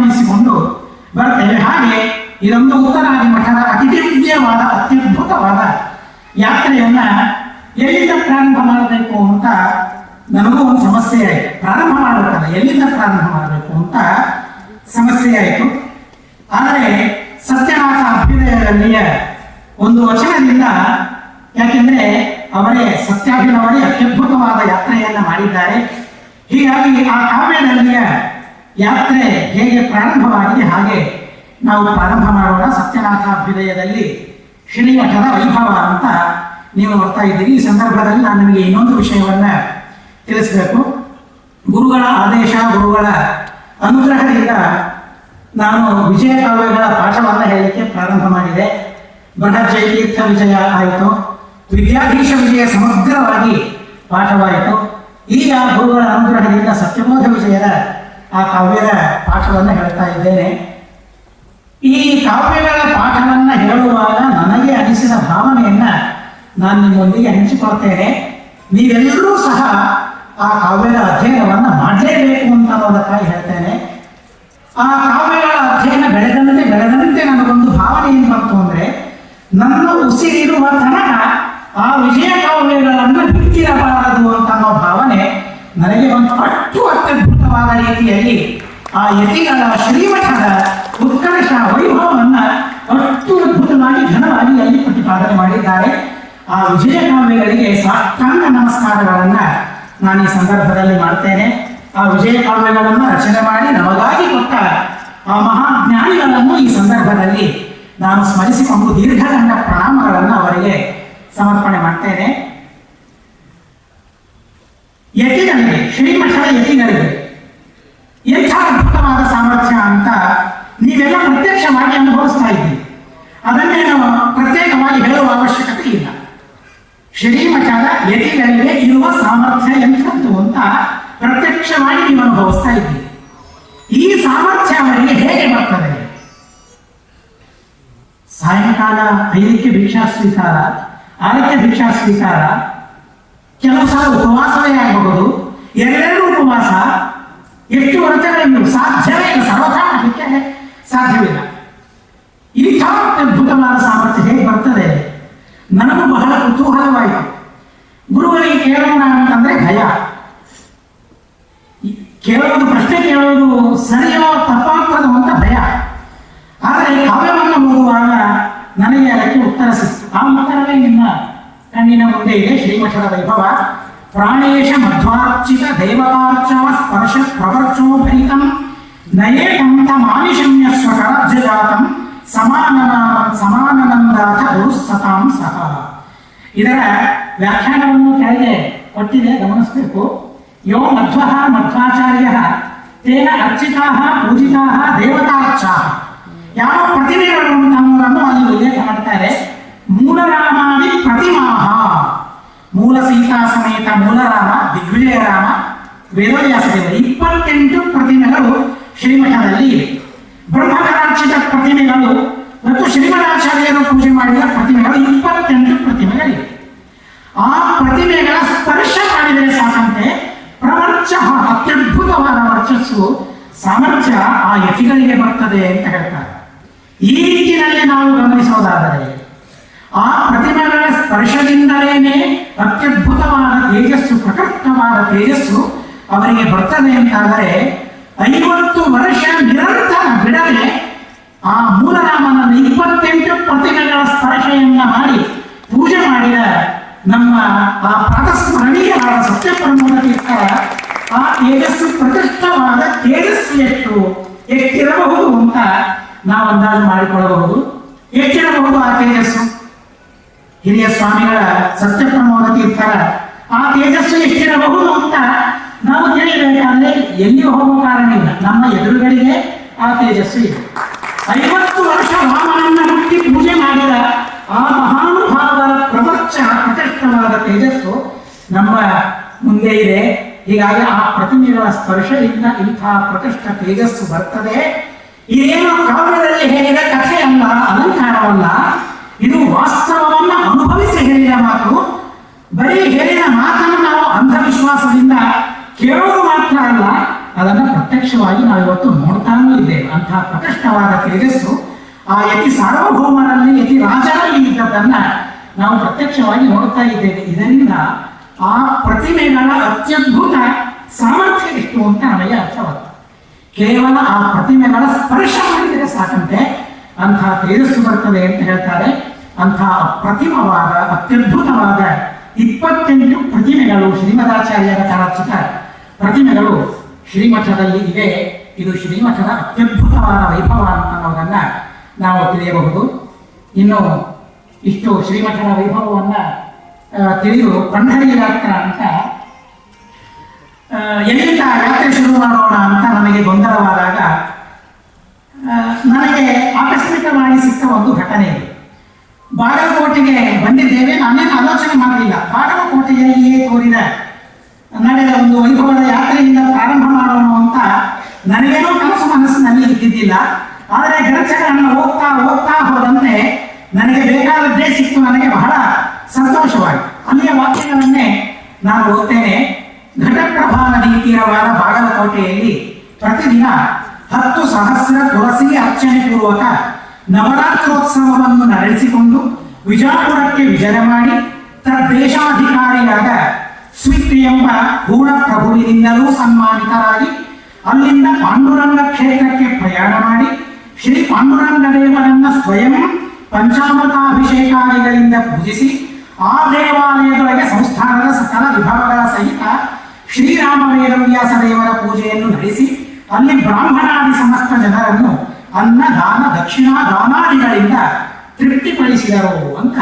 ಗಮನಿಸಿಕೊಂಡು ಬರ್ತೇವೆ. ಹಾಗೆ ಇದೊಂದು ಉತ್ತರಾದಿ ಮಠದ ಅತಿ ದಿವ್ಯವಾದ ಅತ್ಯದ್ಭುತವಾದ ಯಾತ್ರೆಯನ್ನ ಎಲ್ಲಿಂದ ಪ್ರಾರಂಭ ಮಾಡಬೇಕು ಅಂತ ನನಗೂ ಒಂದು ಸಮಸ್ಯೆ ಆಯಿತು. ಪ್ರಾರಂಭ ಮಾಡಬೇಕಲ್ಲ ಎಲ್ಲಿಂದ ಪ್ರಾರಂಭ ಮಾಡಬೇಕು ಅಂತ ಸಮಸ್ಯೆ ಆಯಿತು. ಆದರೆ ಸತ್ಯನಾಥ ಅಭ್ಯುದಯದಲ್ಲಿಯ ಒಂದು ವಚನದಿಂದ ಯಾಕೆಂದ್ರೆ ಅವರೇ ಸತ್ಯಾಭಿನವರೇ ಅತ್ಯದ್ಭುತವಾದ ಯಾತ್ರೆಯನ್ನ ಮಾಡಿದ್ದಾರೆ. ಹೀಗಾಗಿ ಆ ಕಾವ್ಯದಲ್ಲಿಯ ಯಾತ್ರೆ ಹೇಗೆ ಪ್ರಾರಂಭವಾಗಿದೆ ಹಾಗೆ ನಾವು ಪ್ರಾರಂಭ ಮಾಡೋಣ. ಸತ್ಯನಾಥಾಭ್ಯುದಯದಲ್ಲಿ ಶ್ರೀಮಠದ ವೈಭವ ಅಂತ ನೀವು ನೋಡ್ತಾ ಇದ್ದೀರಿ. ಈ ಸಂದರ್ಭದಲ್ಲಿ ನಾನು ನಿಮಗೆ ಇನ್ನೊಂದು ವಿಷಯವನ್ನ ತಿಳಿಸಬೇಕು. ಗುರುಗಳ ಆದೇಶ, ಗುರುಗಳ ಅನುಗ್ರಹದಿಂದ ನಾನು ವಿಜಯ ಕಾವ್ಯಗಳ ಪಾಠವನ್ನು ಹೇಳಲಿಕ್ಕೆ ಪ್ರಾರಂಭ ಮಾಡಿದೆ. ಬೃಹತ್ ಜಯತೀರ್ಥ ವಿಜಯ ಆಯಿತು. ವಿದ್ಯಾಧೀಶ ವಿಜಯ ಸಮಗ್ರವಾಗಿ ಪಾಠವಾಯಿತು. ಈಗ ಗುರುಗಳ ಅನುಗ್ರಹದಿಂದ ಸತ್ಯಬೋಧ ವಿಜಯದ ಆ ಕಾವ್ಯದ ಪಾಠವನ್ನು ಹೇಳ್ತಾ ಇದ್ದೇನೆ. ಈ ಕಾವ್ಯಗಳ ಪಾಠವನ್ನು ಹೇಳುವಾಗ ನನಗೆ ಅನಿಸಿದ ಭಾವನೆಯನ್ನ ನಾನು ನಿಮ್ಮೊಂದಿಗೆ ಹಂಚಿಕೊಳ್ತೇನೆ. ನೀವೆಲ್ಲರೂ ಸಹ ಆ ಕಾವ್ಯದ ಅಧ್ಯಯನವನ್ನ ಮಾಡಲೇಬೇಕು ಅಂತ ಅನ್ನೋದಕ್ಕಾಗಿ ಹೇಳ್ತೇನೆ. ಆ ಕಾವ್ಯಗಳ ಅಧ್ಯಯನ ಬೆಳೆದಂತೆ ಬೆಳೆದಂತೆ ನನಗೊಂದು ಭಾವನೆ ಏನು ಬಂತು ಅಂದ್ರೆ, ನನ್ನ ಉಸಿರಿರುವ ತನಕ ಆ ವಿಜಯ ಕಾವ್ಯಗಳನ್ನು ಬಿಟ್ಟಿರಬಾರದು ಅಂತ ಅನ್ನೋ ಭಾವನೆ ನನಗೆ ಒಂದು ಅಷ್ಟು ಅತ್ಯದ್ಭುತವಾದ ರೀತಿಯಲ್ಲಿ ಆ ಯತಿಗಳ ಶ್ರೀಮಠದ ಉತ್ಕರ್ಷ ವೈಭವವನ್ನು ಅಷ್ಟು ಅದ್ಭುತವಾಗಿ ಘನವಾಗಿ ಅಲ್ಲಿ ಪ್ರತಿಪಾದನೆ ಮಾಡಿದ್ದಾರೆ. ಆ ವಿಜಯಕಾಮ್ಯಗಳಿಗೆ ಸಾಷ್ಟಾಂಗ ನಮಸ್ಕಾರಗಳನ್ನ ನಾನು ಈ ಸಂದರ್ಭದಲ್ಲಿ ಮಾಡ್ತೇನೆ. ಆ ವಿಜಯಕಾವ್ಯಗಳನ್ನು ರಚನೆ ಮಾಡಿ ನಮಗಾಗಿ ಕೊಟ್ಟ ಆ ಮಹಾಜ್ಞಾನಿಗಳನ್ನು ಈ ಸಂದರ್ಭದಲ್ಲಿ ನಾನು ಸ್ಮರಿಸಿಕೊಂಡು ದೀರ್ಘದಂಡ ಪ್ರಣಾಮಗಳನ್ನು ಅವರಿಗೆ ಸಮರ್ಪಣೆ ಮಾಡ್ತೇನೆ. ಸ್ವೀಕಾರ ಆರಕ್ಕೆ ಭಿಕ್ಷಾ ಸ್ವೀಕಾರ ಕೆಲವು ಸಲ ಉಪವಾಸವೇ ಆಗಬಹುದು. ಎರಡೆರಡು ಉಪವಾಸ, ಎಷ್ಟು ವರ್ಷಗಳನ್ನು ಸಾಧ್ಯವೇ ಇಲ್ಲ ಸರ್ವಥಾ ಸಾಧ್ಯವಿಲ್ಲ. ಇಂಥ ಅದ್ಭುತವಾದ ಸಾಮರ್ಥ್ಯ ಹೇಗೆ ಬರ್ತದೆ? ನನಗೂ ಬಹಳ ಕುತೂಹಲವಾಯಿತು. ಗುರುಗಳಿಗೆ ಕೇಳೋಣ ಅಂತಂದ್ರೆ ಭಯ. ಕೇಳೋದು, ಪ್ರಶ್ನೆ ಕೇಳೋದು ಸರಿಯೋ ತಪ್ಪಾಗ್ತದೋ ಅಂತ ಭಯ. ಆದರೆ ಕಾವ್ಯವನ್ನು ಓದುವಾಗ ನನಗೆ ಅದಕ್ಕೆ ಉತ್ತರ ಸಿಕ್ತು ಆ ಉತ್ತರವೇ ನಿಮ್ಮ ಕಣ್ಣಿನ ಮುಂದೆ ಇದೆ ಶ್ರೀಮಠದ ವೈಭವ. ಪ್ರಾಣೇಶ ಮಧ್ವಾರ್ಚಿತ ದೇವತಾರ್ಚವ ಸ್ಪರ್ಶ ಪ್ರವರ್ಚೋಪರಿತಂ ನಯೇ ಕಂತ ಮಾನಿಶಮ್ಯ ಸ್ವರಾಜ್ಯಜಾತಂ ಸಮಾನನ ಸಮಾನನಂದಾಥ ಗುರುಸ್ಸತಾಂ ಸಹ. ಇದರ ವ್ಯಾಖ್ಯಾನವನ್ನು ಕೆಳಗೆ ಕೊಟ್ಟಿದೆ, ಗಮನಿಸಬೇಕು. ಯೋ ಮಧ್ವ ಮಧ್ವಾಚಾರ್ಯ, ತೇನ ಅರ್ಚಿತಾ ಪೂಜಿತಾ ದೇವತಾರ್ಚಾ. ಯಾವ ಪ್ರತಿಮೆಗಳು ಅನ್ನೋದನ್ನು ಅಲ್ಲಿ ಉಲ್ಲೇಖ ಮಾಡ್ತಾರೆ ಮೂಲರಾಮಾದಿ ಪ್ರತಿಮಾಹ. ಮೂಲ ಸೀತಾ ಸಮೇತ ಮೂಲರಾಮ, ದಿಗ್ವಿಜಯ ರಾಮ ವೇದವ್ಯಾಸ ಇಪ್ಪತ್ತೆಂಟು ಪ್ರತಿಮೆಗಳು ಶ್ರೀಮಠದಲ್ಲಿ ಇವೆ. ಪ್ರತಿಮೆಗಳು ಮತ್ತು ಶ್ರೀಮಠಾಚಾರ್ಯರು ಪೂಜೆ ಮಾಡಿದ ಪ್ರತಿಮೆಗಳು ಇಪ್ಪತ್ತೆಂಟು ಪ್ರತಿಮೆಗಳಿವೆ. ಆ ಪ್ರತಿಮೆಗಳ ಸ್ಪರ್ಶ ಮಾಡಿದರೆ ಸಾಕಂತೆ ಪ್ರವರ್ಚ, ಅತ್ಯದ್ಭುತವಾದ ವರ್ಚಸ್ಸು ಸಾಮರ್ಥ್ಯ ಆ ಯತಿಗಳಿಗೆ ಬರ್ತದೆ ಅಂತ ಹೇಳ್ತಾರೆ. ಈ ರೀತಿಯಲ್ಲಿ ನಾವು ಗಮನಿಸೋದಾದರೆ, ಆ ಪ್ರತಿಮೆಗಳ ಸ್ಪರ್ಶದಿಂದಲೇನೆ ಅತ್ಯದ್ಭುತವಾದ ತೇಜಸ್ಸು, ಪ್ರಕಟವಾದ ತೇಜಸ್ಸು ಅವರಿಗೆ ಬರ್ತದೆ ಅಂತಾದರೆ ಐವತ್ತು ವರ್ಷ ನಿರಂತರ ಬಿಡದೆ ಆ ಮೂಲರಾಮನನ್ನು ಇಪ್ಪತ್ತೆಂಟು ಪ್ರತಿಮೆಗಳ ಸ್ಪರ್ಶೆಯನ್ನ ಮಾಡಿ ಪೂಜೆ ಮಾಡಿದ ನಮ್ಮ ಆ ಪ್ರಾತಸ್ಮರಣೀಯವಾದ ಸತ್ಯಪ್ರಮೋದ ಆ ತೇಜಸ್ಸು, ಪ್ರತಿಷ್ಠವಾದ ತೇಜಸ್ಸು ಎಷ್ಟು ಎಷ್ಟಿರಬಹುದು ಅಂತ ನಾವು ಅಂದಾಜು ಮಾಡಿಕೊಳ್ಳಬಹುದು ಎಷ್ಟಿರಬಹುದು ಆ ತೇಜಸ್ಸು. ಹಿರಿಯ ಸ್ವಾಮಿಗಳ ಸತ್ಯಪ್ರಮೋದ ತೀರ್ಥರ ಆ ತೇಜಸ್ಸು ಎಷ್ಟಿರಬಹುದು ಅಂತ ನಾವು ತಿಳಿಯಬೇಕಾದ್ರೆ ಎಲ್ಲಿ ಹೋಗುವ ಕಾರಣ ಇಲ್ಲ. ನಮ್ಮ ಎದುರುಗಳಿಗೆ ಆ ತೇಜಸ್ಸು ಇದೆ. ಐವತ್ತು ವರ್ಷ ರಾಮನನ್ನ ಹುಟ್ಟಿ ಪೂಜೆ ಮಾಡಿದ ಆ ಮಹಾನುಭಾವರ ಪ್ರಪಂಚ ಪ್ರತಿಷ್ಠವಾದ ತೇಜಸ್ಸು ನಮ್ಮ ಮುಂದೆ ಇದೆ. ಹೀಗಾಗಿ ಆ ಪ್ರತಿಮೆಗಳ ಸ್ಪರ್ಶದಿಂದ ಇಂಥ ಪ್ರತಿಷ್ಠ ತೇಜಸ್ಸು ಬರ್ತದೆ. ಇದೇನು ಕಾವ್ಯದಲ್ಲಿ ಹೇಳಿದ ಕಥೆ ಅಲ್ಲ ಅಲಂಕಾರವಲ್ಲ, ಇದು ವಾಸ್ತವವನ್ನ ಅನುಭವಿಸಿ ಹೇಳಿದ ಮಾತು. ಬರೀ ಹೇಳಿದ ಮಾತನ್ನು ನಾವು ಅಂಧವಿಶ್ವಾಸದಿಂದ ಕೇಳೋದು ಮಾತ್ರ ಅಲ್ಲ, ಅದನ್ನು ಪ್ರತ್ಯಕ್ಷವಾಗಿ ನಾವು ಇವತ್ತು ನೋಡ್ತಾನೂ ಇದ್ದೇವೆ. ಅಂತಹ ಪ್ರಕೃಷ್ಟವಾದ ತೇಜಸ್ಸು ಆ ಯತಿ ಸಾರ್ವಭೌಮರಲ್ಲಿ, ಯತಿ ರಾಜರಲ್ಲಿ ಇದ್ದದ್ದನ್ನ ನಾವು ಪ್ರತ್ಯಕ್ಷವಾಗಿ ನೋಡ್ತಾ ಇದ್ದೇವೆ. ಇದರಿಂದ ಆ ಪ್ರತಿಮೆಗಳ ಅತ್ಯದ್ಭುತ ಸಾಮರ್ಥ್ಯ ಎಷ್ಟು ಅಂತ ನಮಗೆ ಅರ್ಥವಾಗ್ತದೆ. ಕೇವಲ ಆ ಪ್ರತಿಮೆಗಳ ಸ್ಪರ್ಶ ಮಾಡಿದರೆ ಸಾಕಂತೆ ಅಂತಹ ತೇಜಸ್ಸು ಬರ್ತದೆ ಅಂತ ಹೇಳ್ತಾರೆ. ಅಂತಹ ಅಪ್ರತಿಮವಾದ, ಅತ್ಯದ್ಭುತವಾದ ಇಪ್ಪತ್ತೆಂಟು ಪ್ರತಿಮೆಗಳು ಶ್ರೀಮದಾಚಾರ್ಯರ ಕರಚಿತ ಪ್ರತಿಮೆಗಳು ಶ್ರೀಮಠದಲ್ಲಿ ಇದೆ ಇದು ಶ್ರೀಮಠದ ಅತ್ಯದ್ಭುತವಾದ ವೈಭವ ಅನ್ನೋದನ್ನ ನಾವು ತಿಳಿಯಬಹುದು. ಇನ್ನು ಇಷ್ಟು ಶ್ರೀಮಠದ ವೈಭವವನ್ನ ತಿಳಿದು ಪಂಡರಿ ಯಾತ್ರ ಅಂತ ಎಲ್ಲಿಂದ ಯಾತ್ರೆ ಶುರು ಮಾಡೋಣ ಅಂತ ನನಗೆ ಗೊಂದಲವಾದಾಗ ನನಗೆ ಆಕಸ್ಮಿಕವಾಗಿ ಸಿಕ್ಕ ಒಂದು ಘಟನೆ ಇದೆ. ಬಾಗಲಕೋಟೆಗೆ ಬಂದಿದ್ದೇವೆ, ನಾನೇನು ಆಲೋಚನೆ ಮಾಡಲಿಲ್ಲ. ಬಾಗಲಕೋಟೆಯಲ್ಲಿಯೇ ತೋರಿದ, ನಡೆದ ಒಂದು ವೈಭವದ ಯಾತ್ರೆಯಿಂದ ಪ್ರಾರಂಭ ಮಾಡೋಣ ಅಂತ ನನಗೇನೋ ಕನಸು ನನಗೆ ಇದ್ದಿದ್ದಿಲ್ಲ. ಆದರೆ ಗರಚಗಳನ್ನು ಹೋಗ್ತಾ ಹೋಗ್ತಾ ಹೋದಂತೆ ನನಗೆ ಬೇಕಾದದ್ದೇ ಸಿಕ್ಕು ನನಗೆ ಬಹಳ ಸಂತೋಷವಾಗಿ ಅಲ್ಲಿಯ ವಾಕ್ಯಗಳನ್ನೇ ನಾನು ಓದ್ತೇನೆ. ಘಟಪ್ರಭಾ ನದಿ ತೀರವಾದ ಬಾಗಲಕೋಟೆಯಲ್ಲಿ ಪ್ರತಿದಿನ ಹತ್ತು ಸಹಸ್ರ ತುಳಸಿ ಅರ್ಚನೆ ಪೂರ್ವಕ ನವರಾತ್ರೋತ್ಸವವನ್ನು ನಡೆಸಿಕೊಂಡು ವಿಜಾಪುರಕ್ಕೆ ವಿಜಯ ಮಾಡಿ ತದ್ದೇಶಾಧಿಕಾರಿಯಾದ ಸ್ವಿತ್ ಎಂಬ ಪೂರ್ಣ ಪ್ರಭುವಿನಿಂದಲೂ ಸನ್ಮಾನಿತರಾಗಿ ಅಲ್ಲಿಂದ ಪಾಂಡುರಂಗ ಕ್ಷೇತ್ರಕ್ಕೆ ಪ್ರಯಾಣ ಮಾಡಿ ಶ್ರೀ ಪಾಂಡುರಂಗ ದೇವರನ್ನ ಸ್ವಯಂ ಪಂಚಾಮೃತಾಭಿಷೇಕಾದಿಗಳಿಂದ ಪೂಜಿಸಿ ಆ ದೇವಾಲಯದೊಳಗೆ ಸಂಸ್ಥಾನದ ಸಕಲ ವಿಭಾಗಗಳ ಸಹಿತ ಶ್ರೀರಾಮ ವೇದವ್ಯಾಸ ದೇವರ ಪೂಜೆಯನ್ನು ನಡೆಸಿ, ಅಲ್ಲಿ ಬ್ರಾಹ್ಮಣಾದಿ ಸಮಸ್ತ ಜನರನ್ನು ಅನ್ನ ದಾನ ದಕ್ಷಿಣಾ ದಾನಾದಿಗಳಿಂದ ತೃಪ್ತಿಪಡಿಸಿದರು ಅಂತ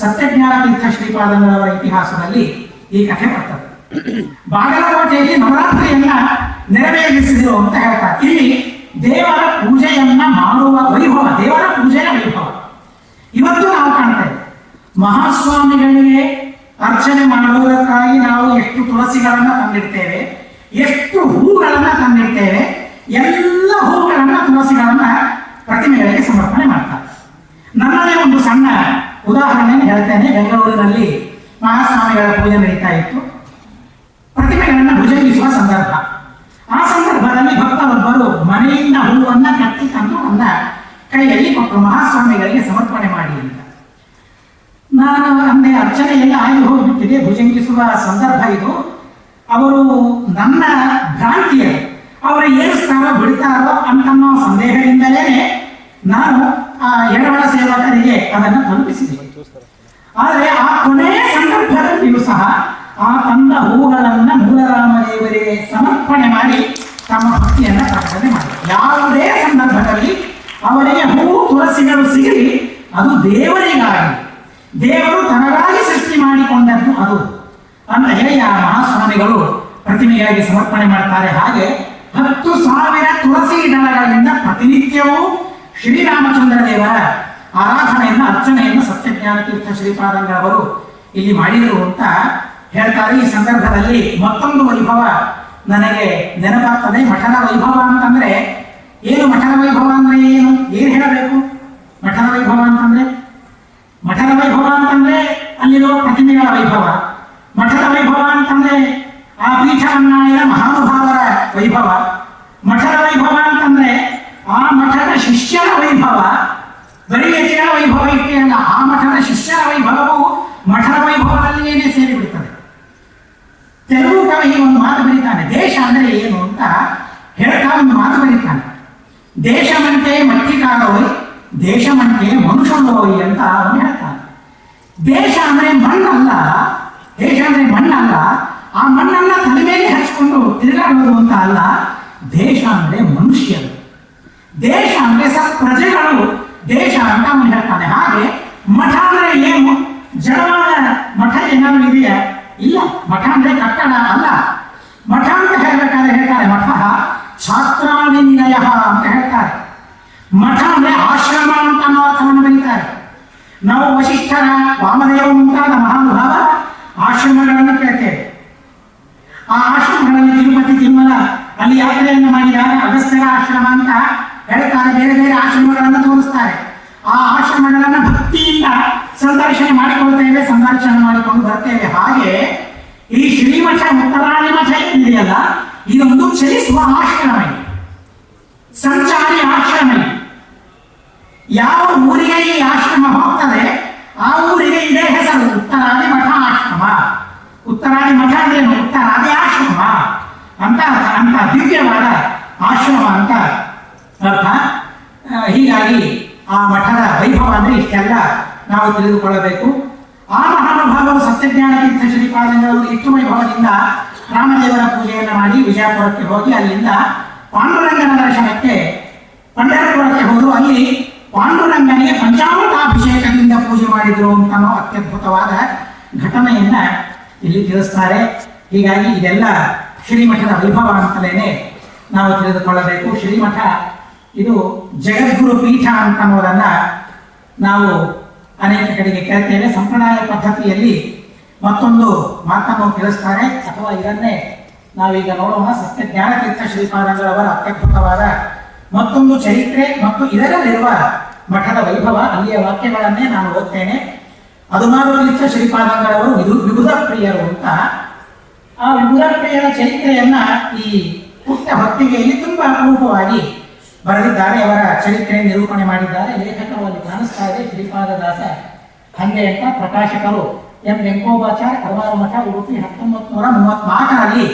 ಸತ್ಯಜ್ಞಾನ ತೀರ್ಥ ಶ್ರೀಪಾದಂಗಳವರ ಇತಿಹಾಸದಲ್ಲಿ ಈ ಕಥೆ ಬರ್ತದೆ. ಬಾಗಲಕೋಟೆಯಲ್ಲಿ ನವರಾತ್ರಿಯನ್ನ ನೆರವೇರಿಸಿದರು ಅಂತ ಹೇಳ್ತಾರೆ. ಇಲ್ಲಿ ದೇವರ ಪೂಜೆಯನ್ನ ಮಾಡುವ ವೈಭವ, ದೇವರ ಪೂಜೆಯ ವೈಭವ. ಇವತ್ತು ನಾವು ಕಾಣ್ತೇವೆ ಮಹಾಸ್ವಾಮಿಗಳಿಗೆ ಅರ್ಚನೆ ಮಾಡುವುದಕ್ಕಾಗಿ ನಾವು ಎಷ್ಟು ತುಳಸಿಗಳನ್ನು ತಂದಿರ್ತೇವೆ ಎಷ್ಟು ಹೂಗಳನ್ನು ತಂದಿರ್ತೇವೆ ಎಲ್ಲ ಹೂಗಳನ್ನು ತುಳಸಿಗಳನ್ನ ಪ್ರತಿಮೆಗಳಿಗೆ ಸಮರ್ಪಣೆ ಮಾಡ್ತಾರೆ. ನನ್ನದೇ ಒಂದು ಸಣ್ಣ ಉದಾಹರಣೆಯನ್ನು ಹೇಳ್ತೇನೆ. ಬೆಂಗಳೂರಿನಲ್ಲಿ ಮಹಾಸ್ವಾಮಿಗಳ ಪೂಜೆ ನಡೀತಾ ಇತ್ತು. ಪ್ರತಿಮೆಗಳನ್ನು ಭುಜಗಿಸುವ ಸಂದರ್ಭ. ಆ ಸಂದರ್ಭದಲ್ಲಿ ಭಕ್ತರೊಬ್ಬರು ಮನೆಯಿಂದ ಹೂವನ್ನು ಕಟ್ಟಿ ತಂದು ನನ್ನ ಕೈಯಲ್ಲಿ ಕೊಟ್ಟರು ಮಹಾಸ್ವಾಮಿಗಳಿಗೆ ಸಮರ್ಪಣೆ ಮಾಡಿ ಅಂತ. ನಾನು ಅಂದೆ ಅರ್ಚನೆ ಎಲ್ಲ ಆಗಿ ಹೋಗಿಬಿಟ್ಟಿದೆ. ಭುಜಂಗಿಸುವ ಸಂದರ್ಭ ಇದು. ಅವರು ನನ್ನ ಭ್ರಾಂತಿಯ ಅವರು ಏರಿಸ್ತಾರೋ ಬಿಡ್ತಾರೋ ಅಂತನ್ನೋ ಸಂದೇಹದಿಂದಲೇ ನಾನು ಆ ಎಡವಳ ಸೇವಕರಿಗೆ ಅದನ್ನು ತಲುಪಿಸಿದೆ. ಆದರೆ ಆ ಕೊನೆಯ ಸಂದರ್ಭದಲ್ಲಿಯೂ ಸಹ ಆ ತಂದ ಹೂಗಳನ್ನ ಮೂಲರಾಮದೇವರಿಗೆ ಸಮರ್ಪಣೆ ಮಾಡಿ ತಮ್ಮ ಭಕ್ತಿಯನ್ನು ಪ್ರಕಟಣೆ ಮಾಡಿ ಯಾವುದೇ ಸಂದರ್ಭದಲ್ಲಿ ಅವರಿಗೆ ಹೂ, ತುಳಸಿಗಳು ಸಿಗಲಿ, ಅದು ದೇವರಿಗಾಗಿ. ದೇವರು ತನಗಾಗಿ ಸೃಷ್ಟಿ ಮಾಡಿಕೊಂಡದ್ದು ಅದು. ಹೇಳಿ ಆ ಮಹಾಸ್ವಾಮಿಗಳು ಪ್ರತಿಮೆಯಾಗಿ ಸಮರ್ಪಣೆ ಮಾಡ್ತಾರೆ. ಹಾಗೆ ಹತ್ತು ಸಾವಿರ ತುಳಸಿ ದಳಗಳಿಂದ ಪ್ರತಿನಿತ್ಯವೂ ಶ್ರೀರಾಮಚಂದ್ರ ದೇವರ ಆರಾಧನೆಯನ್ನು, ಅರ್ಚನೆಯನ್ನು ಸತ್ಯಜ್ಞಾನ ತೀರ್ಥ ಶ್ರೀಪಾದಂಗಳವರು ಇಲ್ಲಿ ಮಾಡಿದರು ಅಂತ ಹೇಳ್ತಾರೆ. ಈ ಸಂದರ್ಭದಲ್ಲಿ ಮತ್ತೊಂದು ವೈಭವ ನನಗೆ ನೆನಪಾಗ್ತದೆ. ಮಠದ ವೈಭವ ಅಂತಂದ್ರೆ ಏನು? ಮಠದ ವೈಭವ ಅಂದ್ರೆ ಏನು? ಏನ್ ಹೇಳಬೇಕು? ಮಠದ ವೈಭವ ಅಂತಂದ್ರೆ ಮಠದ ವೈಭವ ಅಂತಂದ್ರೆ ಅಲ್ಲಿರೋ ಪ್ರತಿಮೆಗಳ ವೈಭವ. ಮಠದ ವೈಭವ ಅಂತಂದ್ರೆ ಆ ಪೀಠವನ್ನಾಳಿದ ಮಹಾನುಭಾವರ ವೈಭವ. ಮಠದ ವೈಭವ ಅಂತಂದ್ರೆ ಆ ಮಠದ ಶಿಷ್ಯರ ವೈಭವ. ಬರೀ ಯತಿಗಳ ವೈಭವ ಇಷ್ಟೇ ಅಲ್ಲ, ಆ ಮಠದ ಶಿಷ್ಯರ ವೈಭವವು ಮಠದ ವೈಭವದಲ್ಲಿಯೇ ಸೇರಿಬಿಡ್ತದೆ. ತೆಲುಗು ಕವಿ ಒಂದು ಮಾತು ಬರೀತಾನೆ, ದೇಶ ಅಂದ್ರೆ ಏನು ಅಂತ ಹೇಳ್ತಾ ಒಂದು ಮಾತು ಬರೀತಾನೆ. ದೇಶಮಂತೆ ಮಟ್ಟಿಕಾರೋಯ್ ದೇಶಮಂತೆ ಮನುಷ್ಯನೋಯ್ ಅಂತ ಅವನು ಹೇಳ್ತಾನೆ. ದೇಶ ಅಂದ್ರೆ ಮಣ್ಣಲ್ಲ, ದೇಶ ಅಂದ್ರೆ ಮಣ್ಣಲ್ಲ, ಆ ಮಣ್ಣನ್ನ ತಲೆ ಮೇಲೆ ಹಚ್ಕೊಂಡು ತಿರುಗಾಡೋದು ಅಂತ ಅಲ್ಲ, ದೇಶ ಅಂದ್ರೆ ಮನುಷ್ಯರು. ದೇಶ ಅಂದ್ರೆ ಸತ್ ಪ್ರಜೆಗಳು. ದೇಶ ಅಂತ ಅವನು ಹೇಳ್ತಾನೆ. ಹಾಗೆ ಮಠ ಅಂದ್ರೆ ಏನು? ಜಡವಾದ ಮಠ ಏನಾದ್ರು ಇದೆಯಾ? ಇಲ್ಲ, ಮಠ ಅಂದ್ರೆ ಕಟ್ಟಡ ಅಲ್ಲ. ಮಠ ಅಂತ ಹೇಳ್ಬೇಕಾದ್ರೆ ಹೇಳ್ತಾರೆ ಮಠ. ನಿಲಯ ಅಂತ ಹೇಳ್ತಾರೆ. ಮಠ ಅಂದ್ರೆ ಆಶ್ರಮ ಅಂತ ಅನ್ನೋ ಅರ್ಥವನ್ನು ಬರೀತಾರೆ ನಾವು ವಶಿಷ್ಠರ ವಾಮದೇವ ಮುಂತಾದ ಮಹಾನುಭಾವ ಆಶ್ರಮಗಳನ್ನು ಕೇಳ್ತೇವೆ ಆ ಆಶ್ರಮಗಳಲ್ಲಿ ತಿರುಪತಿ ತಿರುಮಲ ಅಲ್ಲಿ ಯಾತ್ರೆಯನ್ನು ಮಾಡಿದಾಗ ಅಗಸ್ತ್ಯರ ಆಶ್ರಮ ಅಂತ ಹೇಳ್ತಾರೆ ಬೇರೆ ಬೇರೆ ಆಶ್ರಮಗಳನ್ನು ತೋರಿಸ್ತಾರೆ ಆ ಆಶ್ರಮಗಳನ್ನ ಭಕ್ತಿಯಿಂದ ಸಂದರ್ಶನ ಮಾಡಿಕೊಳ್ತೇವೆ ಸಂದರ್ಶನ ಮಾಡಿಕೊಂಡು ಬರ್ತೇವೆ ಹಾಗೆ ಈ ಶ್ರೀಮಠ ಮುತ್ತರಾಣಿ ಮಠ ಏನಿದೆಯಲ್ಲ ಇದೊಂದು ಚಲಿಸುವ ಆಶ್ರಮ ಇದು ಸಂಚಾರಿ ಆಶ್ರಮ ಯಾವ ಊರಿಗೆ ಈ ಆಶ್ರಮ ಹೋಗ್ತದೆ, ಆ ಊರಿಗೆ ಇದೇ ಹೆಸರು, ಉತ್ತರಾದಿ ಮಠ ಆಶ್ರಮ ಉತ್ತರಾದಿ ಮಠ ಅಂದ್ರೆ ಉತ್ತರಾದಿ ಆಶ್ರಮ. ಅಂತ ಅಂತ ದಿವ್ಯವಾದ ಆಶ್ರಮ ಅಂತ ಅರ್ಥ. ಹೀಗಾಗಿ ಆ ಮಠದ ವೈಭವ ಅಂದ್ರೆ ಇಷ್ಟೆಲ್ಲ ನಾವು ತಿಳಿದುಕೊಳ್ಳಬೇಕು. ಆ ಮಹಾನುಭಾವರು ಸತ್ಯಜ್ಞಾನ ತೀರ್ಥ ಶ್ರೀಪಾದಂಗಳವರು ಇಷ್ಟು ವೈಭವದಿಂದ ರಾಮದೇವರ ಪೂಜೆಯನ್ನು ಮಾಡಿ ವಿಜಯಪುರಕ್ಕೆ ಹೋಗಿ ಅಲ್ಲಿಂದ ಪಾಂಡುರಂಗನ ದರ್ಶನಕ್ಕೆ ಪಂಡರಪುರಕ್ಕೆ ಹೋದರು. ಅಲ್ಲಿ ಪಾಂಡುರಂಗನಿಗೆ ಪಂಚಾಮೃತಾಭಿಷೇಕದಿಂದ ಪೂಜೆ ಮಾಡಿದ್ರು ಅಂತ ಅತ್ಯದ್ಭುತವಾದ ಘಟನೆಯನ್ನ ಇಲ್ಲಿ ತಿಳಿಸ್ತಾರೆ. ಹೀಗಾಗಿ ಇದೆಲ್ಲ ಶ್ರೀಮಠದ ವೈಭವ ಅಂತಲೇನೆ ನಾವು ತಿಳಿದುಕೊಳ್ಳಬೇಕು. ಶ್ರೀಮಠ ಇದು ಜಗದ್ಗುರು ಪೀಠ ಅಂತ ಅನ್ನೋದನ್ನ ನಾವು ಅನೇಕ ಕಡೆಗೆ ಕೇಳ್ತೇವೆ. ಸಂಪ್ರದಾಯ ಪದ್ಧತಿಯಲ್ಲಿ ಮತ್ತೊಂದು ಮಾತನ್ನು ತಿಳಿಸ್ತಾರೆ. ಅಥವಾ ಇದನ್ನೇ ನಾವೀಗ ನೋಡೋಣ. ಸತ್ಯ ಜ್ಞಾನತೀರ್ಥ ಶ್ರೀಪಾದಂಗಳವರ ಅತ್ಯದ್ಭುತವಾದ ಮತ್ತೊಂದು ಚರಿತ್ರೆ ಮತ್ತು ಇದರಲ್ಲಿರುವ ಮಠದ ವೈಭವ, ಅಲ್ಲಿಯ ವಾಕ್ಯಗಳನ್ನೇ ನಾನು ಓದ್ತೇನೆ. ಹದಿನಾರು ತೀರ್ಥ ಶ್ರೀಪಾದಂಗಳವರು ವಿಧು ವಿಭುಧ ಪ್ರಿಯರು ಅಂತ. ಆ ವಿಭುಧ ಪ್ರಿಯರ ಚರಿತ್ರೆಯನ್ನ ಈ ಪುಟ್ಟ ಹೊತ್ತಿಗೆಯಲ್ಲಿ ತುಂಬಾ ಅಪರೂಪವಾಗಿ ಬರೆದಿದ್ದಾರೆ, ಅವರ ಚರಿತ್ರೆ ನಿರೂಪಣೆ ಮಾಡಿದ್ದಾರೆ. ಅಲ್ಲಿ ಕಾಣಿಸ್ತಾ ಇದೆ, ಶ್ರೀಪಾದದಾಸ ಹಂಗೆ ಅಂತ ಪ್ರಕಾಶಕರು ಎಂ. ವೆಂಕೋಬಾಚಾರ್ ಕರ್ವಾರ ಮಠ, ಉಡುಪಿ ಹತ್ತೊಂಬತ್ತು ನೂರ ಮೂವತ್ನಾಲ್ಕರಲ್ಲಿ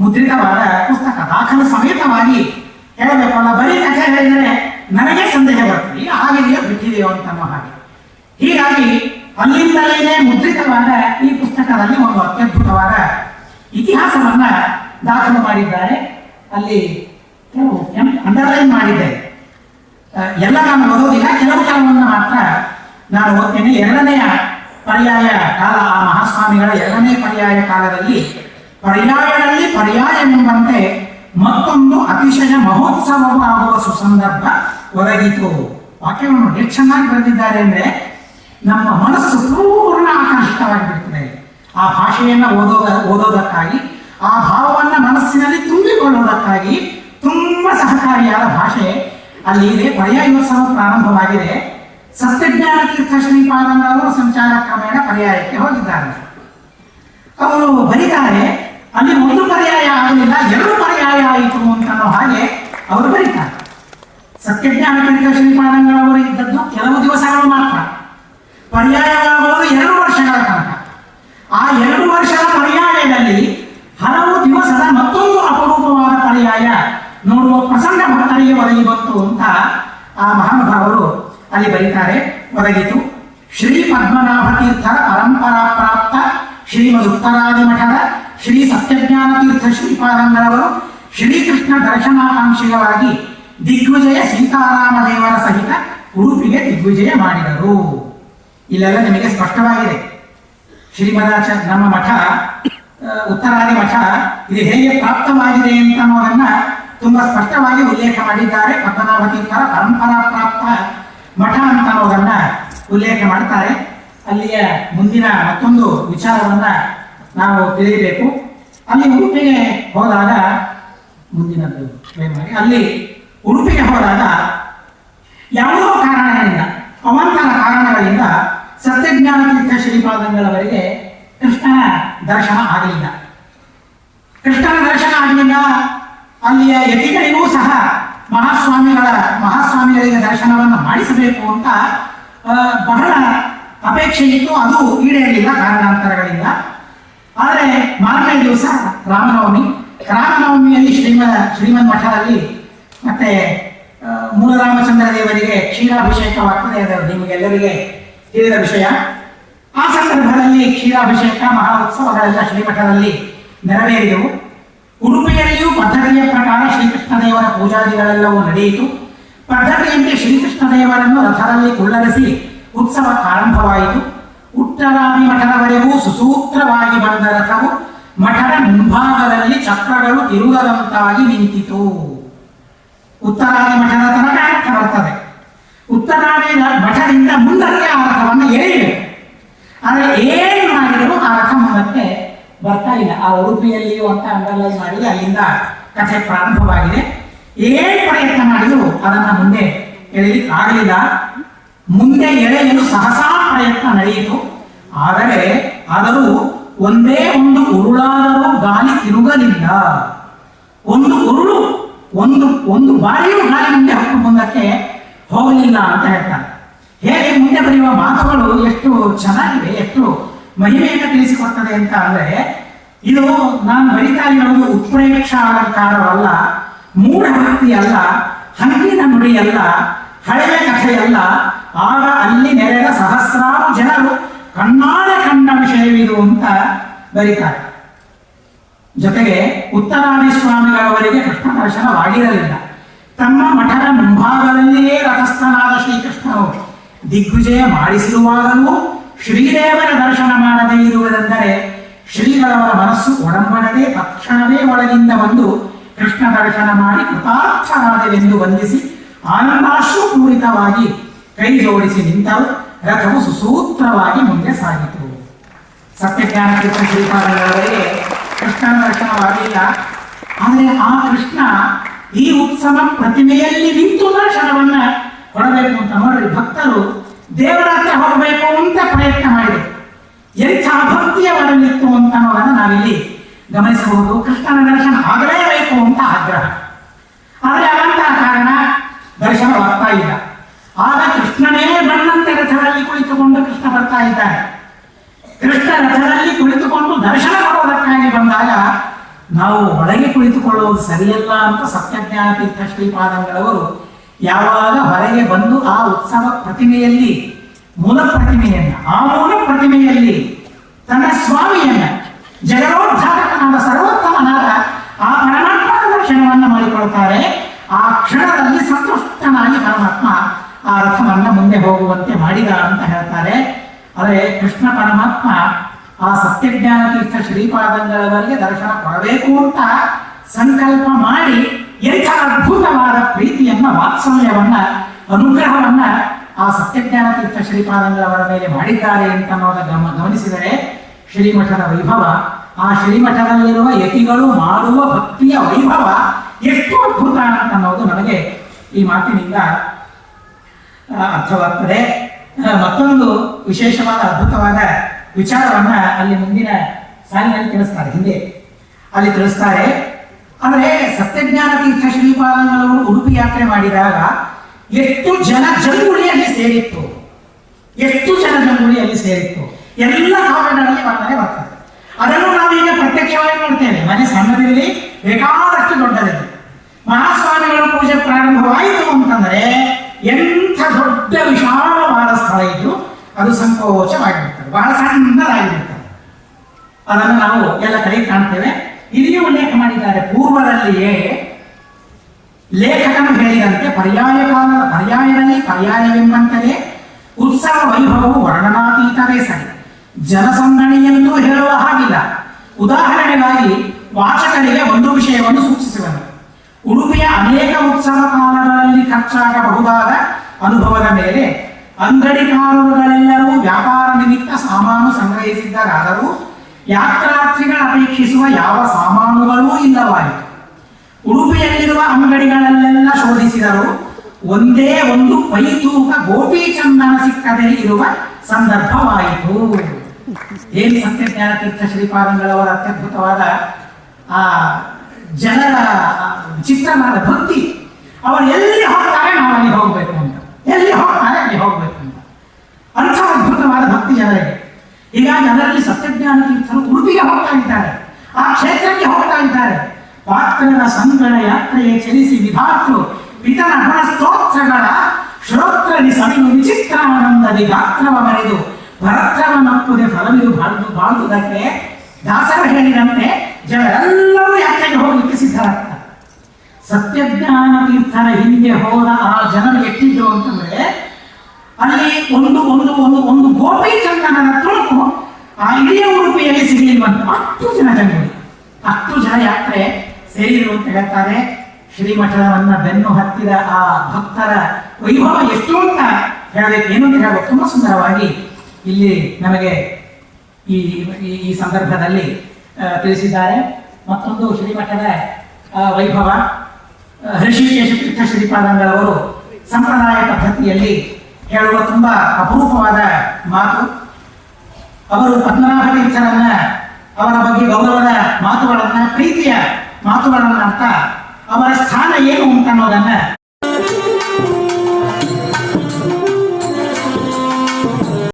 ಮುದ್ರಿತವಾದ ಪುಸ್ತಕ. ದಾಖಲು ಸಮೇತವಾಗಿ ಹೇಳಬೇಕಲ್ಲ? ಬರೀ ಕಥೆ ಹೇಳಿದರೆ ನನಗೆ ಸಂದೇಹ ಬರ್ತದೆ. ಆಗಿದೆಯೋ ಬಿಟ್ಟಿದೆಯೋ ಅಂತ ಹಾಗೆ. ಹೀಗಾಗಿ ಅಲ್ಲಿಂದಲೇ ಮುದ್ರಿತವಾದ ಈ ಪುಸ್ತಕದಲ್ಲಿ ಒಂದು ಅತ್ಯದ್ಭುತವಾದ ಇತಿಹಾಸವನ್ನ ದಾಖಲು ಮಾಡಿದ್ದಾರೆ. ಅಲ್ಲಿ ಕೆಲವು ಅಂಡರ್ಲೈನ್ ಮಾಡಿದ್ದಾರೆ ಎಲ್ಲ ನಾನು ಓದೋದಿಲ್ಲ. ಕೆಲವು ಕೆಲವನ್ನು ಮಾತ್ರ ನಾನು ಓದ್ತೇನೆ. ಎರಡನೆಯ ಪರ್ಯಾಯ ಕಾಲ ಆ ಮಹಾಸ್ವಾಮಿಗಳ ಎರಡನೇ ಪರ್ಯಾಯ ಕಾಲದಲ್ಲಿ ಪರ್ಯಾಯದಲ್ಲಿ ಪರ್ಯಾಯವೆಂಬಂತೆ ಮತ್ತೊಂದು ಅತಿಶಯ ಮಹೋತ್ಸವ ಆಗುವ ಸುಸಂದರ್ಭ ಒದಗಿತು. ವಾಕ್ಯವನ್ನು ಎಷ್ಟು ಚೆನ್ನಾಗಿ ಬರೆದಿದ್ದಾರೆ ಅಂದ್ರೆ, ನಮ್ಮ ಮನಸ್ಸು ಪೂರ್ಣ ಆಕರ್ಷಿತವಾಗಿಬಿಡ್ತದೆ ಆ ಭಾಷೆಯನ್ನು ಓದೋದ, ಓದೋದಕ್ಕಾಗಿ, ಆ ಭಾವವನ್ನ ಮನಸ್ಸಿನಲ್ಲಿ ತುಂಬಿಕೊಳ್ಳೋದಕ್ಕಾಗಿ ತುಂಬಾ ಸಹಕಾರಿಯಾದ ಭಾಷೆ ಅಲ್ಲಿ ಇದೆ. ಪರ್ಯಾಯೋತ್ಸವ ಪ್ರಾರಂಭವಾಗಿದೆ. ಸತ್ಯಜ್ಞಾನ ತೀರ್ಥ ಶ್ರೀಪಾದಂಗಳವರು ಸಂಚಾರ ಕ್ರಮೇಣ ಪರ್ಯಾಯಕ್ಕೆ ಹೋಗಿದ್ದಾರೆ. ಅವರು ಬರೀತಾರೆ ಅಲ್ಲಿ ಒಂದು ಪರ್ಯಾಯ ಆಗಲಿಲ್ಲ ಎರಡು ಪರ್ಯಾಯ ಆಯಿತು ಅಂತ ಹಾಗೆ ಅವರು ಬರೀತಾರೆ. ಸತ್ಯಜ್ಞಾನ ಕಣಿಕ ಶ್ರೀಪಾದಂಗಳವರು ಇದ್ದದ್ದು ಕೆಲವು ದಿವಸಗಳು ಮಾತ್ರ. ಪರ್ಯಾಯವಾಗುವುದು ಎರಡು ವರ್ಷಗಳ ಕಾಲ ಆ ಎರಡು ವರ್ಷದ ಪರ್ಯಾಯದಲ್ಲಿ ಹಲವು ದಿವಸದ ಮತ್ತೊಂದು ಅಪರೂಪವಾದ ಪರ್ಯಾಯ ನೋಡುವ ಪ್ರಸಂಗ ಭಕ್ತರಿಗೆ ಒದಗಿ ಬಂತು ಅಂತ ಆ ಮಹಾನುಭಾವರು ಅಲ್ಲಿ ಬರೀತಾರೆ. ಒದಗಿತು. ಶ್ರೀ ಪದ್ಮನಾಭ ತೀರ್ಥರ ಪರಂಪರಾ ಪ್ರಾಪ್ತ ಶ್ರೀಮದ್ ಉತ್ತರಾದಿ ಮಠದ ಶ್ರೀ ಸತ್ಯಜ್ಞಾನ ತೀರ್ಥ ಶ್ರೀಪಾದಂಗಳವರು ಶ್ರೀಕೃಷ್ಣ ದರ್ಶನಾಕಾಂಕ್ಷಿಗಳಾಗಿ ದಿಗ್ವಿಜಯ ಸೀತಾರಾಮ ದೇವರ ಸಹಿತ ಉಡುಪಿಗೆ ದಿಗ್ವಿಜಯ ಮಾಡಿದರು. ಇಲ್ಲೆಲ್ಲ ನಿಮಗೆ ಸ್ಪಷ್ಟವಾಗಿದೆ. ಶ್ರೀಮದಾಚ, ನಮ್ಮ ಮಠ ಉತ್ತರಾದಿ ಮಠ, ಇದು ಹೇಗೆ ಪ್ರಾಪ್ತವಾಗಿದೆ ಅಂತ ಅನ್ನೋದನ್ನ ತುಂಬಾ ಸ್ಪಷ್ಟವಾಗಿ ಉಲ್ಲೇಖ ಮಾಡಿದ್ದಾರೆ. ಪದ್ಮನಾಭತೀರ್ಥರ ಪರಂಪರಾ ಪ್ರಾಪ್ತ ಮಠ ಅಂತ ಅನ್ನೋದನ್ನ ಉಲ್ಲೇಖ ಮಾಡ್ತಾರೆ. ಅಲ್ಲಿಯ ಮುಂದಿನ ಮತ್ತೊಂದು ವಿಚಾರವನ್ನ ನಾವು ತಿಳಿಯಬೇಕು ಅಲ್ಲಿ ಉಡುಪಿಗೆ ಹೋದಾಗ ಮುಂದಿನದ್ದು ಅಲ್ಲಿ ಉಡುಪಿಗೆ ಹೋದಾಗ ಯಾವುದೋ ಕಾರಣಗಳಿಂದ, ಅವಾಂತರ ಕಾರಣಗಳಿಂದ ಸತ್ಯಜ್ಞಾನ ತೀರ್ಥ ಶ್ರೀಪಾದಂಗಳವರಿಗೆ ಕೃಷ್ಣನ ದರ್ಶನ ಆಗಲಿಲ್ಲ. ಕೃಷ್ಣನ ದರ್ಶನ ಆಗಲಿಲ್ಲ. ಅಲ್ಲಿಯ ಯತಿಗಳಿಗೂ ಸಹ ಮಹಾಸ್ವಾಮಿಗಳ, ಮಹಾಸ್ವಾಮಿಗಳಿಗೆ ದರ್ಶನವನ್ನು ಮಾಡಿಸಬೇಕು ಅಂತ ಬಹಳ ಅಪೇಕ್ಷೆ ಇತ್ತು. ಅದು ಈಡೇರಲಿಲ್ಲ ಕಾರಣಾಂತರಗಳಿಂದ. ಆದರೆ ಮಾರನೇ ದಿವಸ ರಾಮನವಮಿ. ರಾಮನವಮಿಯಲ್ಲಿ ಶ್ರೀಮ ಶ್ರೀಮನ್ ಮಠದಲ್ಲಿ ಮತ್ತೆ ಮೂಲರಾಮಚಂದ್ರ ದೇವರಿಗೆ ಕ್ಷೀರಾಭಿಷೇಕವಾಗ್ತದೆ. ಅದು ನಿಮಗೆಲ್ಲರಿಗೆ ತಿಳಿದ ವಿಷಯ. ಆ ಸಂದರ್ಭದಲ್ಲಿ ಕ್ಷೀರಾಭಿಷೇಕ ಮಹಾ ಉತ್ಸವಗಳೆಲ್ಲ ಶ್ರೀಮಠದಲ್ಲಿ ನೆರವೇರಿದವು. ಉಡುಪಿಯಲ್ಲಿಯೂ ಪದ್ಧತಿಯ ಪ್ರಕಾರ ಶ್ರೀಕೃಷ್ಣ ದೇವರ ಪೂಜಾದಿಗಳೆಲ್ಲವೂ ನಡೆಯಿತು. ಪದ್ಧತಿಯಂತೆ ಶ್ರೀಕೃಷ್ಣ ದೇವರನ್ನು ರಥದಲ್ಲಿ ಕುಳ್ಳರಿಸಿ ಉತ್ಸವ ಆರಂಭವಾಯಿತು. ಉತ್ತರಾದಿ ಮಠದವರೆಗೂ ಸುಸೂತ್ರವಾಗಿ ಬಂದ ರಥವು ಮಠದ ಮುಂಭಾಗದಲ್ಲಿ ಚಕ್ರಗಳು ತಿರುಗದಂತಾಗಿ ನಿಂತಿತು. ಉತ್ತರಾದಿ ಮಠದ ತನಕ ಅರ್ಥ ಬರ್ತದೆ ಉತ್ತರಾದಿ ಮಠದಿಂದ ಮುಂದಕ್ಕೆ ಆ ರಥವನ್ನು ಎಳೆಯಬೇಕು ಆದರೆ ಏನು ಮಾಡಿದರೂ ಆ ರಥ ಮುಂದಕ್ಕೆ ಬರ್ತಾ ಇಲ್ಲ. ಆ ಉಡುಪಿಯಲ್ಲಿಯೂ ಅಂತ ಅಂಡರ್ಲೈನ್ ಮಾಡಿ ಅಲ್ಲಿಂದ ಕಥೆ ಪ್ರಾರಂಭವಾಗಿದೆ. ಏನು ಪ್ರಯತ್ನ ಮಾಡಿದರೂ ಅದನ್ನು ಮುಂದೆ ಎಳೆಯಲಿಕ್ಕೆ ಆಗಲಿಲ್ಲ ಮುಂದೆ ಎಳೆಯಲು ಸಹಸಾ ಪ್ರಯತ್ನ ನಡೆಯಿತು. ಆದರೆ ಆದರೂ ಒಂದೇ ಒಂದು ಉರುಳಾದರೂ ಗಾಳಿ ತಿರುಗಲಿಲ್ಲ. ಒಂದು ಉರುಳು, ಒಂದು ಒಂದು ಬಾರಿಯೂ ಗಾಳಿ ಮುಂದೆ ಹಕ್ಕು ಮುಂದಕ್ಕೆ ಹೋಗಲಿಲ್ಲ ಅಂತ ಹೇಳ್ತಾರೆ. ಹೇಗೆ ಮುಂದೆ ಬರೆಯುವ ಮಾತುಗಳು ಎಷ್ಟು ಚೆನ್ನಾಗಿವೆ, ಎಷ್ಟು ಮಹಿಮೆಯನ್ನು ತಿಳಿಸಿಕೊಡ್ತದೆ ಅಂತ ಅಂದ್ರೆ, ಇದು ನಾನು ಬರಿತಾ ಇರೋದು ಉತ್ಪ್ರೇಕ್ಷ ಅಲಂಕಾರವಲ್ಲ, ಮೂಢ ಭಕ್ತಿಯಲ್ಲ, ಹಂಗಿನ ನುಡಿಯಲ್ಲ, ಹಳೆಯ ಕಥೆಯಲ್ಲ ಆಗ ಅಲ್ಲಿ ನೆರೆದ ಸಹಸ್ರಾರು ಜನರು ಕಣ್ಣಾರೆ ಕಂಡ ವಿಷಯವಿದು ಅಂತ ಬರೀತಾರೆ. ಜೊತೆಗೆ ಉತ್ತರಾದಿ ಸ್ವಾಮಿಗಳವರಿಗೆ ಕೃಷ್ಣ ದರ್ಶನವಾಗಿರಲಿಲ್ಲ ತಮ್ಮ ಮಠದ ಮುಂಭಾಗದಲ್ಲಿಯೇ ರಥಸ್ಥನಾದ ಶ್ರೀಕೃಷ್ಣನು ದಿಗ್ವಿಜಯ ಮಾಡಿಸಿರುವಾಗಲೂ ಶ್ರೀದೇವರ ದರ್ಶನ ಮಾಡದೇ ಇರುವುದೆಂದರೆ ಶ್ರೀಗಳವರ ಮನಸ್ಸು ಒಡಂಬಡದೆ ತಕ್ಷಣವೇ ಒಳಗಿಂದ ಬಂದು ಕೃಷ್ಣ ದರ್ಶನ ಮಾಡಿ ಕೃತಾರ್ಥರಾದವೆಂದು ವಂದಿಸಿ ಆನಂದಾಶ್ರುಪೂರಿತವಾಗಿ ಕೈ ಜೋಡಿಸಿ ನಿಂತವು. ರಥವು ಸುಸೂತ್ರವಾಗಿ ಮುಂದೆ ಸಾಗಿತು. ಸತ್ಯಜ್ಞಾನ ಕೃಷ್ಣ ಶ್ರೀಪಾದರವರಿಗೆ ಕೃಷ್ಣನ ದರ್ಶನವಾಗಿಲ್ಲ ಆದರೆ ಆ ಕೃಷ್ಣ ಈ ಉತ್ಸವ ಪ್ರತಿಮೆಯಲ್ಲಿ ನಿಂತು ದರ್ಶನವನ್ನ ಕೊಡಬೇಕು ಅಂತ ನೋಡ್ರಿ ಭಕ್ತರು. ದೇವರ ಹತ್ರ ಹೋಗಬೇಕು ಅಂತ ಪ್ರಯತ್ನ ಮಾಡಿದರು. ಎಂಥ ಭಕ್ತಿಯ ಒಡಲಿತ್ತು ಅಂತ ಅನ್ನೋದನ್ನ ನಾವಿಲ್ಲಿ ಗಮನಿಸಬಹುದು. ಕೃಷ್ಣನ ದರ್ಶನ ಆಗಲೇಬೇಕು ಅಂತ ಆಗ್ರಹ. ಆದರೆ ಅವಂತಹ ಕಾರಣ ದರ್ಶನವಾಗ್ತಾ ಇಲ್ಲ. ಆಗ ಕೃಷ್ಣನೇ ಬಣ್ಣಂತೆ ರಥದಲ್ಲಿ ಕುಳಿತುಕೊಂಡು ಕೃಷ್ಣ ಬರ್ತಾ ಇದ್ದಾರೆ. ಕೃಷ್ಣ ರಥದಲ್ಲಿ ಕುಳಿತುಕೊಂಡು ದರ್ಶನ ಮಾಡೋದಕ್ಕಾಗಿ ಬಂದಾಗ ನಾವು ಒಳಗೆ ಕುಳಿತುಕೊಳ್ಳುವುದು ಸರಿಯಲ್ಲ ಅಂತ ಸತ್ಯಜ್ಞಾನ ತೀರ್ಥ ಶ್ರೀಪಾದಂಗಳವರು ಯಾವಾಗ ಹೊರಗೆ ಬಂದು ಆ ಉತ್ಸವ ಪ್ರತಿಮೆಯಲ್ಲಿ ಮೂಲ ಪ್ರತಿಮೆಯನ್ನ, ಆ ಮೂಲ ಪ್ರತಿಮೆಯಲ್ಲಿ ತನ್ನ ಸ್ವಾಮಿಯನ್ನ ಜಗರೋದ್ಧಾರಕನಾದ ಸರ್ವೋತ್ತಮನಾದ ಆ ಪರಮಾತ್ಮನ ದರ್ಶನವನ್ನು ಮಾಡಿಕೊಳ್ತಾರೆ, ಆ ಕ್ಷಣದಲ್ಲಿ ಸಂತುಷ್ಟನಾಗಿ ಪರಮಾತ್ಮ ಆ ರಥವನ್ನ ಮುಂದೆ ಹೋಗುವಂತೆ ಮಾಡಿದ ಅಂತ ಹೇಳ್ತಾರೆ. ಆದರೆ ಕೃಷ್ಣ ಪರಮಾತ್ಮ ಆ ಸತ್ಯಜ್ಞಾನ ತೀರ್ಥ ಶ್ರೀಪಾದಂಗಳವರಿಗೆ ದರ್ಶನ ಕೊಡಬೇಕು ಅಂತ ಸಂಕಲ್ಪ ಮಾಡಿ ಎಂಥ ಅದ್ಭುತವಾದ ಪ್ರೀತಿಯನ್ನ, ವಾತ್ಸಲ್ಯವನ್ನ, ಅನುಗ್ರಹವನ್ನ ಆ ಸತ್ಯಜ್ಞಾನ ತೀರ್ಥ ಶ್ರೀಪಾದಂಗಳವರ ಮೇಲೆ ಮಾಡಿದ್ದಾರೆ ಅಂತ ಗಮ, ಗಮನಿಸಿದರೆ ಶ್ರೀಮಠದ ವೈಭವ, ಆ ಶ್ರೀಮಠದಲ್ಲಿರುವ ಯತಿಗಳು ಮಾಡುವ ಭಕ್ತಿಯ ವೈಭವ ಎಷ್ಟು ಅದ್ಭುತ ಅಂತ ಅನ್ನೋದು ನಮಗೆ ಈ ಮಾತಿನಿಂದ ಅರ್ಥವಾಗ್ತದೆ. ಮತ್ತೊಂದು ವಿಶೇಷವಾದ ಅದ್ಭುತವಾದ ವಿಚಾರವನ್ನ ಅಲ್ಲಿ ಮುಂದಿನ ಸಾಲಿನಲ್ಲಿ ತಿಳಿಸ್ತಾರೆ, ಹಿಂದೆ. ಅಲ್ಲಿ ತಿಳಿಸ್ತಾರೆ ಆದರೆ ಸತ್ಯಜ್ಞಾನ ತೀರ್ಥ ಶ್ರೀಪಾದಂಗಳವರು ಉಡುಪಿ ಯಾತ್ರೆ ಮಾಡಿದಾಗ ಎಷ್ಟು ಜನ ಜಂಗುಳಿಯಲ್ಲಿ ಸೇರಿತ್ತು? ಎಷ್ಟು ಜನ ಜಂಗುಳಿಯಲ್ಲಿ ಸೇರಿತ್ತು? ಎಲ್ಲ ಕಾರಣಗಳಲ್ಲಿ ವರ್ಣನೆ ಬರ್ತದೆ. ಅದನ್ನು ನಾವೀಗ ಪ್ರತ್ಯಕ್ಷವಾಗಿ ನೋಡ್ತೇವೆ. ಮನೆ ಸಣ್ಣದಲ್ಲಿ ಬೇಕಾದಷ್ಟು ದೊಡ್ಡದಿದೆ. ಮಹಾಸ್ವಾಮಿಗಳ ಪೂಜೆ ಪ್ರಾರಂಭವಾಯಿತು ಅಂತಂದ್ರೆ ಎಂಥ ದೊಡ್ಡ ವಿಶಾಲವಾದ ಸ್ಥಳ ಇದ್ದು ಅದು ಸಂಕೋಚವಾಗಿಬಿಡ್ತದೆ ಬಹಳ ಸಣ್ಣದಾಗಿಬಿಡ್ತದೆ ಅದನ್ನು ನಾವು ಎಲ್ಲ ಕಡೆ ಕಾಣ್ತೇವೆ. ಇಲ್ಲಿಯೂ ಉಲ್ಲೇಖ ಮಾಡಿದ್ದಾರೆ. ಪೂರ್ವದಲ್ಲಿಯೇ ಲೇಖಕನು ಹೇಳಿದಂತೆ ಪರ್ಯಾಯ ಕಾಲ ಪರ್ಯಾಯದಲ್ಲಿ ಪರ್ಯಾಯವೆಂಬಂತೆಯೇ ಉತ್ಸವ ವೈಭವವು ವರ್ಣನಾತೀತವೇ ಸರಿ. ಜನಸಂದಣಿಯಂತೂ ಹೇಳುವ ಹಾಗಿಲ್ಲ. ಉದಾಹರಣೆಗಾಗಿ ವಾಚಕರಿಗೆ ಒಂದು ವಿಷಯವನ್ನು ಉಡುಪಿಯ ಅನೇಕ ಉತ್ಸವ ಕಾಲಗಳಲ್ಲಿ ಖರ್ಚಾಗಬಹುದಾದ ಅನುಭವದ ಮೇಲೆ ಅಂಗಡಿಕಾರರುಗಳೆಲ್ಲರೂ ವ್ಯಾಪಾರ ನಿಮಿತ್ತ ಸಾಮಾನು ಸಂಗ್ರಹಿಸಿದ್ದರಾದರೂ ಯಾತ್ರಾರ್ಥಿಗಳ ಅಪೇಕ್ಷಿಸುವ ಯಾವ ಸಾಮಾನುಗಳೂ ಇಲ್ಲವಾಯಿತು. ಉಡುಪಿಯಲ್ಲಿರುವ ಅಂಗಡಿಗಳಲ್ಲೆಲ್ಲ ಶೋಧಿಸಿದರು ಒಂದೇ ಒಂದು ಪೈತೂಕ ಗೋಪಿ ಚಂದನ ಸಿಕ್ಕದೇ ಇರುವ ಸಂದರ್ಭವಾಯಿತು. ಏನ್ ಸತ್ಯಜ್ಞಾನ ತೀರ್ಥ ಶ್ರೀಪಾದಂಗಳವರ ಅತ್ಯದ್ಭುತವಾದ ಆ ಜನರ ವಿಚಿತ್ರವಾದ ಭಕ್ತಿ. ಅವರು ಎಲ್ಲಿ ಹೋಗ್ತಾರೆ ನಾವು ಅಲ್ಲಿ ಹೋಗಬೇಕು ಅಂತ. ಎಲ್ಲಿ ಹೋಗ್ತಾರೆ ಅಲ್ಲಿ ಹೋಗ್ಬೇಕು ಅಂತ. ಅಂಥ ಅದ್ಭುತವಾದ ಭಕ್ತಿ ಜನರಿಗೆ. ಹೀಗಾಗಿ ಅದರಲ್ಲಿ ಸತ್ಯಜ್ಞಾನ ತೀರ್ಥರು ಉಡುಪಿಗೆ ಹೋಗ್ತಾ ಇದ್ದಾರೆ. ಆ ಕ್ಷೇತ್ರಕ್ಕೆ ಹೋಗ್ತಾ ಇದ್ದಾರೆ. ಪಾತ್ರರ ಸಂಗಡ ಯಾತ್ರೆಗೆ ಚಲಿಸಿ ವಿಧಾತೃ ಪಿತನ ಸ್ತೋತ್ರಗಳ ಶ್ರೋತ್ರನಿ ಸವಿನು ವಿಚಿತ್ರಾನಂದದಿ ಗಾತ್ರವ ಮರೆದು ಭರತ್ರವ ನಪ್ಪುದೆ ಫಲವಿದು ಬಾಳ್ದು ಬಾಳುವುದಕ್ಕೆ ದಾಸರು ಹೇಳಿದಂತೆ ಜನರೆಲ್ಲರೂ ಯಾತ್ರೆಗೆ ಹೋಗಲಿಕ್ಕೆ ಸಿದ್ಧರಾಗ್ತಾರೆ ಸತ್ಯಜ್ಞಾನ ತೀರ್ಥನ ಹಿಂದೆ ಹೋದ ಆ ಜನರು ಎಟ್ಟಿದ್ರು ಅಂತಂದ್ರೆ, ಅಲ್ಲಿ ಒಂದು ಒಂದು ಒಂದು ಒಂದು ಗೋಪಿ ಚಂದನನ ತುಣುಕು ಆ ಇಡೀ ಉಡುಪಿಯಲ್ಲಿ ಸಿಗಲಿಲ್ವಂತ ಅಷ್ಟು ಜನ ಜನರು. ಅಷ್ಟು ಜನ ಯಾತ್ರೆ ಸೇರಿರು ಅಂತ ಹೇಳ್ತಾರೆ. ಶ್ರೀಮಠವನ್ನ ಬೆನ್ನು ಹತ್ತಿದ ಆ ಭಕ್ತರ ವೈಭವ ಎಷ್ಟು ಅಂತ ಹೇಳಬೇಕು, ಏನು ಅಂತ ಹೇಳಬೇಕು. ತುಂಬಾ ಸುಂದರವಾಗಿ ಇಲ್ಲಿ ನಮಗೆ ಈ, ಈ- ಸಂದರ್ಭದಲ್ಲಿ ತಿಳಿಸಿದ್ದಾರೆ. ಮತ್ತೊಂದು ಶ್ರೀಮಠದ ವೈಭವ ಋಷಿಕೇಶ ತೀರ್ಥ ಶ್ರೀಪಾದಂಗಳವರು ಸಂಪ್ರದಾಯ ಪದ್ಧತಿಯಲ್ಲಿ ಹೇಳುವ ತುಂಬಾ ಅಪರೂಪವಾದ ಮಾತು. ಅವರು ಪದ್ಮನಾಭ ತೀರ್ಥರನ್ನ, ಅವರ ಬಗ್ಗೆ ಗೌರವದ ಮಾತುಗಳನ್ನ, ಪ್ರೀತಿಯ ಮಾತುಗಳನ್ನ ಅಂತ ಅವರ ಸ್ಥಾನ ಏನು ಅಂತ ಅನ್ನೋದನ್ನ